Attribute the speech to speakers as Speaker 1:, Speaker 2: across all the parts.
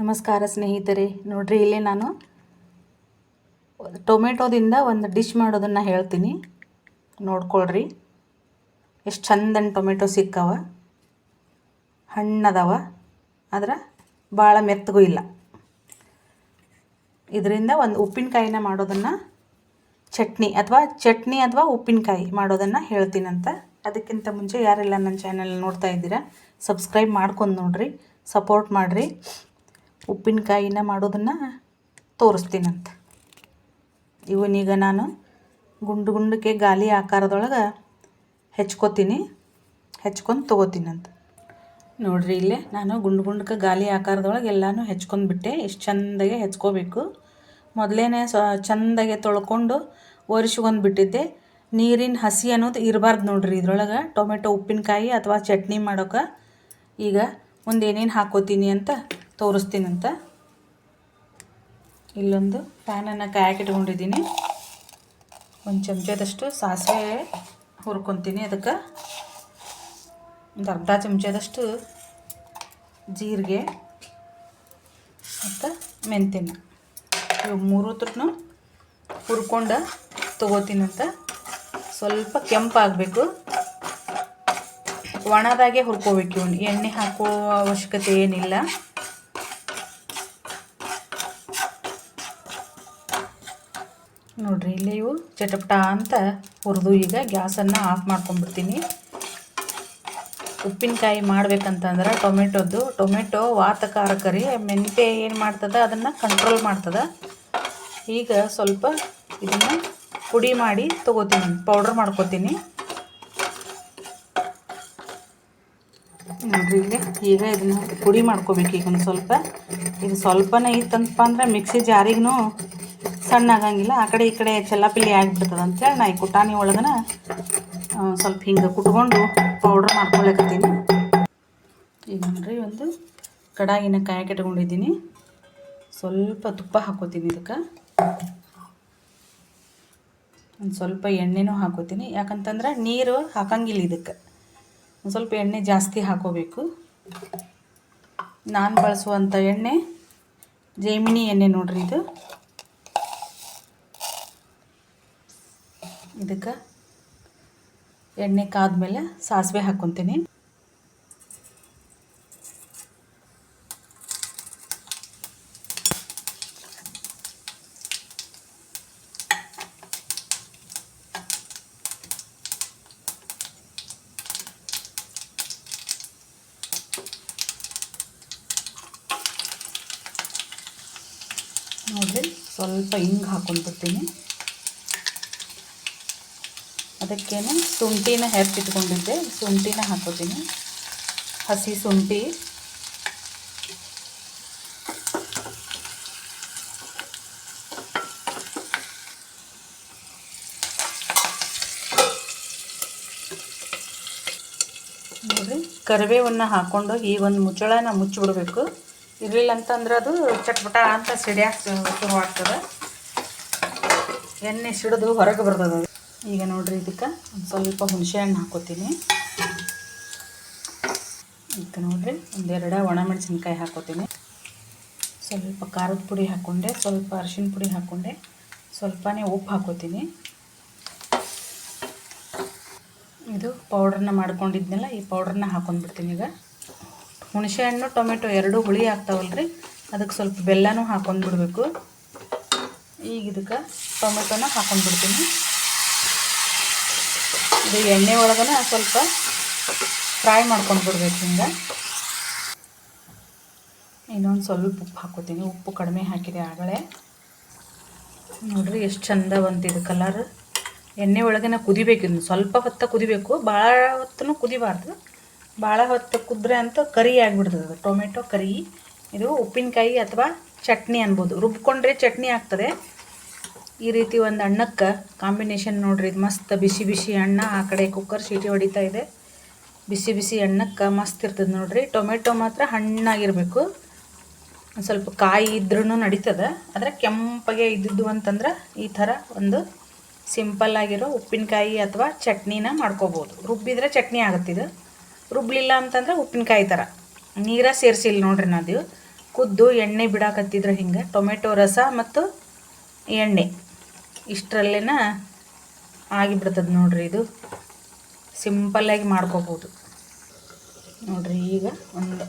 Speaker 1: ನಮಸ್ಕಾರ ಸ್ನೇಹಿತರೆ. ನೋಡ್ರಿ, ಇಲ್ಲಿ ನಾನು ಟೊಮೆಟೊದಿಂದ ಒಂದು ಡಿಶ್ ಮಾಡೋದನ್ನು ಹೇಳ್ತೀನಿ. ನೋಡ್ಕೊಳ್ರಿ. ಎಷ್ಟು ಚಂದನ್ ಟೊಮೆಟೊ ಸಿಕ್ಕವ. ಹಣ್ಣದವ. ಆದ್ರೆ ಭಾಳ ಮೆತ್ತಗೂ ಇಲ್ಲ. ಇದರಿಂದ ಒಂದು ಉಪ್ಪಿನಕಾಯಿನ ಮಾಡೋದನ್ನು ಚಟ್ನಿ ಅಥವಾ ಚಟ್ನಿ ಅಥವಾ ಉಪ್ಪಿನಕಾಯಿ ಮಾಡೋದನ್ನು ಹೇಳ್ತೀನಂತ. ಅದಕ್ಕಿಂತ ಮುಂಚೆ ಯಾರೆಲ್ಲ ನನ್ನ ಚಾನಲ್ ನೋಡ್ತಾ ಇದ್ದೀರಾ ಸಬ್ಸ್ಕ್ರೈಬ್ ಮಾಡ್ಕೊಂಡು ನೋಡ್ರಿ ಸಪೋರ್ಟ್ ಮಾಡಿರಿ. ಉಪ್ಪಿನಕಾಯಿನ ಮಾಡೋದನ್ನು ತೋರಿಸ್ತೀನಂತ. ಇವನೀಗ ನಾನು ಗುಂಡು ಗುಂಡಕ್ಕೆ ಗಾಲಿ ಆಕಾರದೊಳಗೆ ಹೆಚ್ಕೋತೀನಿ, ಹೆಚ್ಕೊಂಡು ತೊಗೋತೀನಂತ. ನೋಡ್ರಿ ಇಲ್ಲೇ ನಾನು ಗುಂಡು ಗುಂಡಕ್ಕೆ ಗಾಲಿ ಆಕಾರದೊಳಗೆ ಎಲ್ಲನೂ ಹೆಚ್ಕೊಂಡ್ಬಿಟ್ಟೆ ಎಷ್ಟು ಚಂದಾಗೆ ಹೆಚ್ಕೋಬೇಕು. ಮೊದಲೇನೆ ಸ ಚಂದಾಗೆ ತೊಳ್ಕೊಂಡು ಒರೆಸ್ಕೊಂಡು ಬಿಟ್ಟಿದ್ದೆ ನೀರಿನ ಹಸಿ ಅನ್ನೋದು ಇರಬಾರ್ದು ನೋಡ್ರಿ ಇದ್ರೊಳಗೆ, ಟೊಮೆಟೊ ಉಪ್ಪಿನಕಾಯಿ ಅಥವಾ ಚಟ್ನಿ ಮಾಡೋಕೆ. ಈಗ ಮುಂದೆ ಏನೇನು ಹಾಕೋತೀನಿ ಅಂತ ತೋರಿಸ್ತೀನಂತ. ಇಲ್ಲೊಂದು ಪ್ಯಾನನ್ನು ಕಾಯಕ್ಕೆ ಇಟ್ಕೊಂಡಿದ್ದೀನಿ. ಒಂದು ಚಮಚದಷ್ಟು ಸಾಸಿವೆ ಹುರ್ಕೊತೀನಿ ಅದಕ್ಕೆ. ಒಂದು ಅರ್ಧ ಚಮಚದಷ್ಟು ಜೀರಿಗೆ ಮತ್ತು ಮೆಂತ್ಯನ. ಇವು ಮೂರು ತುಟ್ಟು ಹುರ್ಕೊಂಡು ತೊಗೋತೀನಂತ. ಸ್ವಲ್ಪ ಕೆಂಪಾಗಬೇಕು. ಒಣದಾಗೆ ಹುರ್ಕೋಬೇಕು ಎಣ್ಣೆ ಹಾಕೋ ಅವಶ್ಯಕತೆ ಏನಿಲ್ಲ. ನೋಡ್ರಿ, ಇಲ್ಲಿ ಇವು ಚಟಪಟ ಅಂತ ಹುರಿದು ಈಗ ಗ್ಯಾಸನ್ನು ಆಫ್ ಮಾಡ್ಕೊಂಡ್ಬಿಡ್ತೀನಿ. ಉಪ್ಪಿನಕಾಯಿ ಮಾಡ್ಬೇಕಂತಂದ್ರೆ ಟೊಮೆಟೊದ್ದು ಟೊಮೆಟೊ ವಾತಕಾರಕರಿ ಮೆಂತೆ ಏನು ಮಾಡ್ತದೆ ಅದನ್ನು ಕಂಟ್ರೋಲ್ ಮಾಡ್ತದೆ. ಈಗ ಸ್ವಲ್ಪ ಇದನ್ನು ಪುಡಿ ಮಾಡಿ ತೊಗೋತೀನಿ ಪೌಡ್ರ್ ಮಾಡ್ಕೋತೀನಿ. ನೋಡಿರಿ, ಇಲ್ಲಿ ಈಗ ಇದನ್ನು ಪುಡಿ ಮಾಡ್ಕೋಬೇಕು ಈಗ ಒಂದು ಸ್ವಲ್ಪ. ಇದು ಸ್ವಲ್ಪನೇ ಇತ್ತಂತಪ್ಪ ಅಂದ್ರೆ ಮಿಕ್ಸಿ ಜಾರಿಗೂ ಸಣ್ಣ ಆಗಂಗಿಲ್ಲ ಆ ಕಡೆ ಈ ಕಡೆ ಚೆಲ್ಲಾಪಿಲ್ಲಿ ಆಗಿಬಿಡ್ತದೆ ಅಂತೇಳಿ ನಾ ಈ ಕುಟಾಣಿ ಒಳಗನ ಸ್ವಲ್ಪ ಹಿಂಗೆ ಕುಟ್ಕೊಂಡು ಪೌಡ್ರ್ ಮಾಡ್ಕೊಳಕತ್ತೀನಿ. ಈಗ ನೋಡ್ರಿ ಒಂದು ಕಡಾಯಿನ ಕಾಯಕ್ಕೆ ಇಟ್ಕೊಂಡಿದ್ದೀನಿ ಸ್ವಲ್ಪ ತುಪ್ಪ ಹಾಕೋತೀನಿ ಇದಕ್ಕೆ. ಒಂದು ಸ್ವಲ್ಪ ಎಣ್ಣೆನೂ ಹಾಕೋತೀನಿ. ಯಾಕಂತಂದ್ರೆ ನೀರು ಹಾಕಂಗಿಲ್ಲ ಇದಕ್ಕೆ. ಒಂದು ಸ್ವಲ್ಪ ಎಣ್ಣೆ ಜಾಸ್ತಿ ಹಾಕೋಬೇಕು. ನಾನು ಬಳಸುವಂಥ ಎಣ್ಣೆ, ಜೈಮಿನಿ ಎಣ್ಣೆ ನೋಡ್ರಿ ಇದು. ಇದಕ್ಕೆ ಎಣ್ಣೆ ಕಾದ್ಮೇಲೆ ಸಾಸಿವೆ ಹಾಕ್ಕೊತೀನಿ. ನೋಡಿರಿ ಸ್ವಲ್ಪ ಹಿಂಗೆ ಹಾಕ್ಕೊಂಡ್ಬಿಡ್ತೀನಿ. ಅದಕ್ಕೇನೆ ಶುಂಠಿನ ಹೆರ್ತಿಟ್ಕೊಂಡಿದ್ದೆ ಶುಂಠಿನ ಹಾಕೋತೀನಿ. ಹಸಿ ಶುಂಠಿ. ನೋಡಿರಿ ಕರಿಬೇವನ್ನು ಹಾಕ್ಕೊಂಡು ಈಗ ಒಂದು ಮುಚ್ಚಳನ ಮುಚ್ಚಿಬಿಡ್ಬೇಕು. ಇರಲಿಲ್ಲ ಅಂತಂದ್ರೆ ಅದು ಚಟ್ಪಟ ಅಂತ ಸಿಡಿಯಾಕ ಶುರು ಆಗ್ತದೆ. ಎಣ್ಣೆ ಸಿಡಿದು ಹೊರಗೆ ಬರ್ತದೆ ಈಗ ನೋಡ್ರಿ ಇದಕ್ಕೆ ಒಂದು ಸ್ವಲ್ಪ ಹುಣಸೆ ಹಣ್ಣು ಹಾಕೋತೀನಿ. ಇದಕ್ಕೆ ನೋಡ್ರಿ ಒಂದೆರಡು ಒಣಮೆಣಸಿನ್ಕಾಯಿ ಹಾಕೋತೀನಿ. ಸ್ವಲ್ಪ ಖಾರದ ಪುಡಿ ಹಾಕ್ಕೊಂಡೆ ಸ್ವಲ್ಪ ಅರಿಶಿನ ಪುಡಿ ಹಾಕ್ಕೊಂಡೆ ಸ್ವಲ್ಪನೇ ಉಪ್ಪು ಹಾಕೋತೀನಿ. ಇದು ಪೌಡ್ರನ್ನ ಮಾಡ್ಕೊಂಡಿದ್ನಲ್ಲ, ಈ ಪೌಡ್ರನ್ನ ಹಾಕೊಂಡ್ಬಿಡ್ತೀನಿ ಈಗ. ಹುಣಸೆ ಹಣ್ಣು, ಟೊಮೆಟೊ ಎರಡೂ ಹುಳಿ ಆಗ್ತಾವಲ್ರಿ, ಅದಕ್ಕೆ ಸ್ವಲ್ಪ ಬೆಲ್ಲನೂ ಹಾಕೊಂಡ್ಬಿಡ್ಬೇಕು. ಈಗ ಇದಕ್ಕೆ ಟೊಮೆಟೊನ ಹಾಕೊಂಡ್ಬಿಡ್ತೀನಿ. ಇದು ಎಣ್ಣೆ ಒಳಗನ ಸ್ವಲ್ಪ ಫ್ರೈ ಮಾಡ್ಕೊಂಡು ಬಿಡ್ಬೇಕು ಹಿಂಗೆ. ಇನ್ನೊಂದು ಸ್ವಲ್ಪ ಉಪ್ಪು ಹಾಕೋತೀನಿ. ಉಪ್ಪು ಕಡಿಮೆ ಹಾಕಿದೆ ಆಗಲೇ. ನೋಡ್ರಿ ಎಷ್ಟು ಚಂದ ಬಂತಿದೆ ಕಲರ್ ಎಣ್ಣೆ ಒಳಗನ ಕುದಿಬೇಕು ಇನ್ನು. ಸ್ವಲ್ಪ ಹೊತ್ತ ಕುದಿಬೇಕು. ಭಾಳ ಹೊತ್ತು ಕುದಿಬಾರ್ದು. ಭಾಳ ಹೊತ್ತು ಕುದ್ರೆ ಅಂತ ಕರಿ ಆಗಿಬಿಡ್ತದೆ ಅದು. Tomato curry. ಇದು ಉಪ್ಪಿನಕಾಯಿ ಅಥವಾ ಚಟ್ನಿ ಅನ್ಬೋದು. ರುಬ್ಕೊಂಡ್ರೆ ಚಟ್ನಿ ಆಗ್ತದೆ. ಈ ರೀತಿ ಒಂದು ಅಣ್ಣಕ್ಕೆ ಕಾಂಬಿನೇಷನ್ ನೋಡ್ರಿ. ಇದು ಮಸ್ತ್ ಬಿಸಿ ಬಿಸಿ ಅಣ್ಣ ಆ ಕಡೆ ಕುಕ್ಕರ್ ಸೀಟಿ ಹೊಡಿತಾ ಇದೆ. ಬಿಸಿ ಬಿಸಿ ಅಣ್ಣಕ್ಕೆ ಮಸ್ತ್ ಇರ್ತದೆ ನೋಡ್ರಿ. ಟೊಮೆಟೊ ಮಾತ್ರ ಹಣ್ಣಾಗಿರಬೇಕು. ಒಂದು ಸ್ವಲ್ಪ ಕಾಯಿ ಇದ್ರೂ ನಡೀತದೆ. ಆದರೆ ಕೆಂಪಗೆ ಇದ್ದಿದ್ದು ಅಂತಂದ್ರೆ ಈ ಥರ ಒಂದು ಸಿಂಪಲ್ ಆಗಿರೋ ಉಪ್ಪಿನಕಾಯಿ ಅಥವಾ ಚಟ್ನಿನ ಮಾಡ್ಕೋಬೋದು. ರುಬ್ಬಿದ್ರೆ ಚಟ್ನಿ ಆಗುತ್ತಿದು ರುಬ್ಲಿಲ್ಲ ಅಂತಂದ್ರೆ ಉಪ್ಪಿನಕಾಯಿ ಥರ ನೀರ ಸೇರಿಸಿಲ್ಲ ನೋಡ್ರಿ ನಾದು ಕುದ್ದು ಎಣ್ಣೆ ಬಿಡಾಕತ್ತಿದ್ರೆ ಹಿಂಗೆ. ಟೊಮೆಟೊ ರಸ ಮತ್ತು ಎಣ್ಣೆ. ಇಷ್ಟರಲ್ಲೇನ ಆಗಿಬಿಡ್ತದೆ ನೋಡ್ರಿ ಇದು. ಸಿಂಪಲ್ಲಾಗಿ ಮಾಡ್ಕೋಬೋದು. ನೋಡ್ರಿ ಈಗ ಒಂದು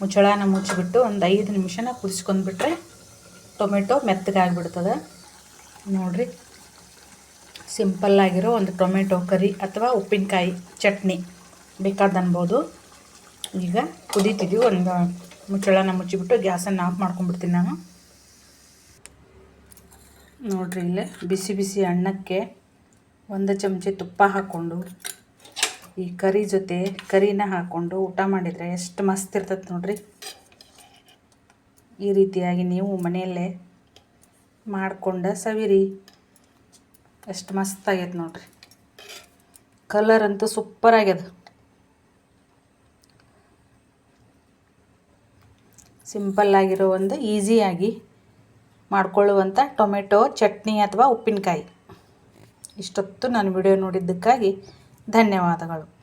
Speaker 1: ಮುಚ್ಚಳನ ಮುಚ್ಚಿಬಿಟ್ಟು ಒಂದು ಐದು ನಿಮಿಷನ ಕುದಿಸ್ಕೊಂಡ್ಬಿಟ್ರೆ ಟೊಮೆಟೊ ಮೆತ್ತಗಾಗ್ಬಿಡ್ತದೆ. ನೋಡ್ರಿ ಸಿಂಪಲ್ಲಾಗಿರೋ ಒಂದು ಟೊಮೆಟೊ ಕರಿ ಅಥವಾ ಉಪ್ಪಿನಕಾಯಿ ಚಟ್ನಿ ಬೇಕಾದ ಅನ್ಬೋದು. ಈಗ ಕುದೀತಿದ್ವಿ, ಒಂದು ಮುಚ್ಚಳನ ಮುಚ್ಚಿಬಿಟ್ಟು ಗ್ಯಾಸನ್ನು ಆಫ್ ಮಾಡ್ಕೊಂಡ್ಬಿಡ್ತೀನಿ ನಾನು. ನೋಡ್ರಿ ಇಲ್ಲೇ ಬಿಸಿ ಬಿಸಿ ಅನ್ನಕ್ಕೆ ಒಂದು ಚಮಚೆ ತುಪ್ಪ ಹಾಕ್ಕೊಂಡು, ಈ ಕರಿ ಜೊತೆ ಕರಿನ ಹಾಕ್ಕೊಂಡು ಊಟ ಮಾಡಿದರೆ ಎಷ್ಟು ಮಸ್ತ್ ಇರ್ತದೆ ನೋಡ್ರಿ. ಈ ರೀತಿಯಾಗಿ ನೀವು ಮನೆಯಲ್ಲೇ ಮಾಡ್ಕೊಂಡು ಸವಿರಿ. ಎಷ್ಟು ಮಸ್ತ್ ಆಗೈತೆ ನೋಡ್ರಿ. ಕಲರ್ ಅಂತೂ ಸೂಪರ್ ಆಗ್ಯದ. ಸಿಂಪಲ್ ಆಗಿರೋ ಒಂದು ಈಸಿಯಾಗಿ ಮಾಡ್ಕೊಳ್ಳುವಂಥ ಟೊಮೆಟೊ ಚಟ್ನಿ ಅಥವಾ ಉಪ್ಪಿನಕಾಯಿ. ಇಷ್ಟೊತ್ತು ನಾನು ವಿಡಿಯೋ ನೋಡಿದ್ದಕ್ಕಾಗಿ ಧನ್ಯವಾದಗಳು.